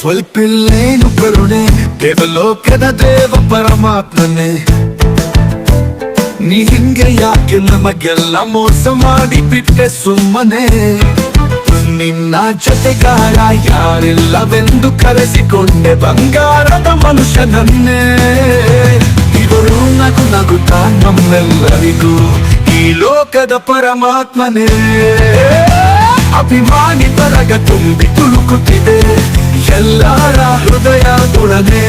ಸ್ವಲ್ಪಿಲ್ಲೇನು ಕರುಣೆ, ದೇವಲೋಕದ ದೇವ ಪರಮಾತ್ಮನೆ. ನೀ ಹಿಂಗೆ ಯಾಕೆ ನಮಗೆಲ್ಲ ಮೋಸ ಮಾಡಿ ಬಿಟ್ಟೆ ಸುಮ್ಮನೆ? ನಿನ್ನ ಜೊತೆಗಾರ ಯಾರಿಲ್ಲವೆಂದು ಕರೆಸಿಕೊಂಡೆ ಬಂಗಾರದ ಮನುಷ್ಯನನ್ನೇ. ಇವರು ನಗು ನಗುತ್ತಾ ನಮ್ಮೆಲ್ಲರಿಗೂ ಈ ಲೋಕದ ಪರಮಾತ್ಮನೇ. ಅಭಿಮಾನಿ ಬರಗ ತುಂಬಿ ತುಳುಕುತ್ತಿದೆ. ಎಲ್ಲರ ಹೃದಯ ತುಳದೆ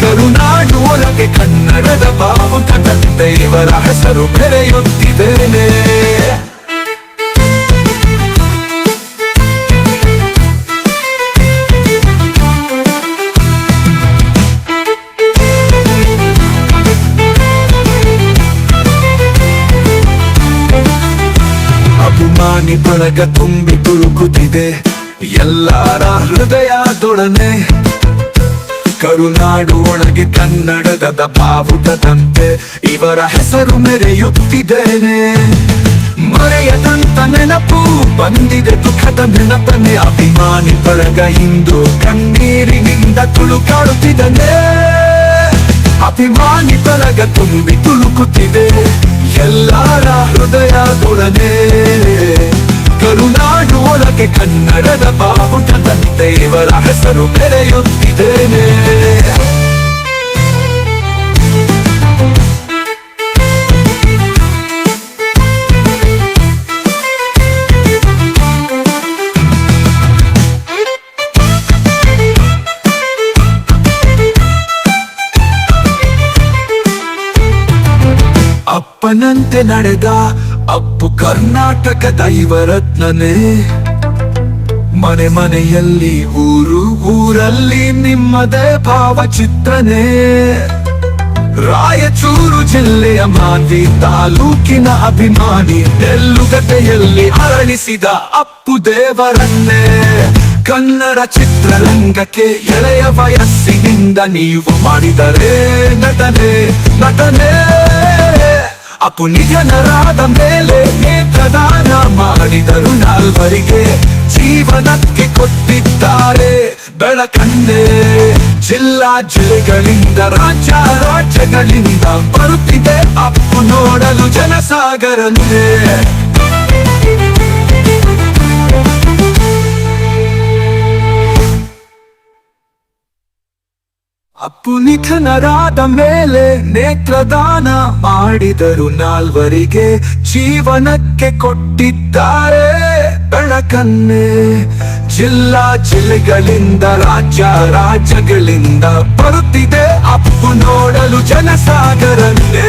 ಕರುನಾಡು ಒಳಗೆ ಕನ್ನಡದ ಬಾವುಟ ದೇವರ ಹೆಸರು ಬೆರೆಯುತ್ತಿದ್ದೇನೆ ಅಭಿಮಾನಿ ಬಳಗ ತುಂಬಿ ತುಳುಕುತ್ತಿದೆ. ಎಲ್ಲರ ಹೃದಯದೊಡನೆ ಕರುನಾಡು ಒಳಗೆ ಕನ್ನಡದ ಬಾವುಟದಂತೆ ಇವರ ಹೆಸರು ಮೆರೆಯುತ್ತಿದ್ದೇನೆ. ಮರೆಯದಂತ ನೆನಪು ಬಂದಿದೆ ದುಃಖದ ನೆನಪನೆ ಅಭಿಮಾನಿ ಬಳಗ ಇಂದು ಕಣ್ಣೀರಿನಿಂದ ತುಳುಕಾಡುತ್ತಿದ್ದಾನೆ. ಅಭಿಮಾನಿ ಬಳಗ ತುಂಬಿ ತುಳುಕುತ್ತಿದೆ ಎಲ್ಲರ ಹೃದಯದೊಡನೆ. ಕರುನಾಡು ಒಳಗೆ ಕನ್ನಡದ ಬಾವುಟದಂತೆ ದೇವರ ಹೆಸರು ಬೆರೆಯುತ್ತಿದ್ದೇನೆ ಅಪ್ಪನಂತೆ ನಡೆದ ಅಪ್ಪು ಕರ್ನಾಟಕದ ಇವರತ್ನನೇ ಮನೆ ಮನೆಯಲ್ಲಿ ಊರು ಊರಲ್ಲಿ ನಿಮ್ಮದೇ ಭಾವಚಿತ್ರನೇ ರಾಯಚೂರು ಜಿಲ್ಲೆಯ ಮಾಂದಿ ತಾಲೂಕಿನ ಅಭಿಮಾನಿ ನೆಲ್ಲುಗದ್ದೆಯಲ್ಲಿ ಅರಳಿಸಿದ ಅಪ್ಪು ದೇವರನ್ನೇ. ಕನ್ನಡ ಚಿತ್ರರಂಗಕ್ಕೆ ಎಳೆಯ ವಯಸ್ಸಿನಿಂದ ನೀವು ಮಾಡಿದರೆ ನಟನೆ ನಟನೆ. ಅಪ್ಪು ನಿಧನರಾದ ಮೇಲೆ ನೇತ್ರದಾನ ಮಾಡಿದರು ನಾಲ್ವರಿಗೆ. ಜೀವನಕ್ಕೆ ಕೊಟ್ಟಿದ್ದಾರೆ ಬೆಳಕನ್ನೇ. ಜಿಲ್ಲಾ ಜಿಲ್ಲೆಗಳಿಂದ, ರಾಜ್ಯ ರಾಜ್ಯಗಳಿಂದ ಬರುತ್ತಿದೆ ಅಪ್ಪು ನೋಡಲು ಜನಸಾಗರನ್ನೇ ಅಪ್ಪು ನಿಧನರಾದ ಮೇಲೆ ನೇತ್ರದಾನ ಮಾಡಿದರು ನಾಲ್ವರಿಗೆ ಜೀವನಕ್ಕೆ ಕೊಟ್ಟಿದ್ದಾರೆ ಬೆಳಕನ್ನೇ. ಜಿಲ್ಲಾ ಜಿಲ್ಲೆಗಳಿಂದ ರಾಜ್ಯ ರಾಜ್ಯಗಳಿಂದ ಬರುತ್ತಿದೆ ಅಪ್ಪು ನೋಡಲು ಜನಸಾಗರನ್ನೇ.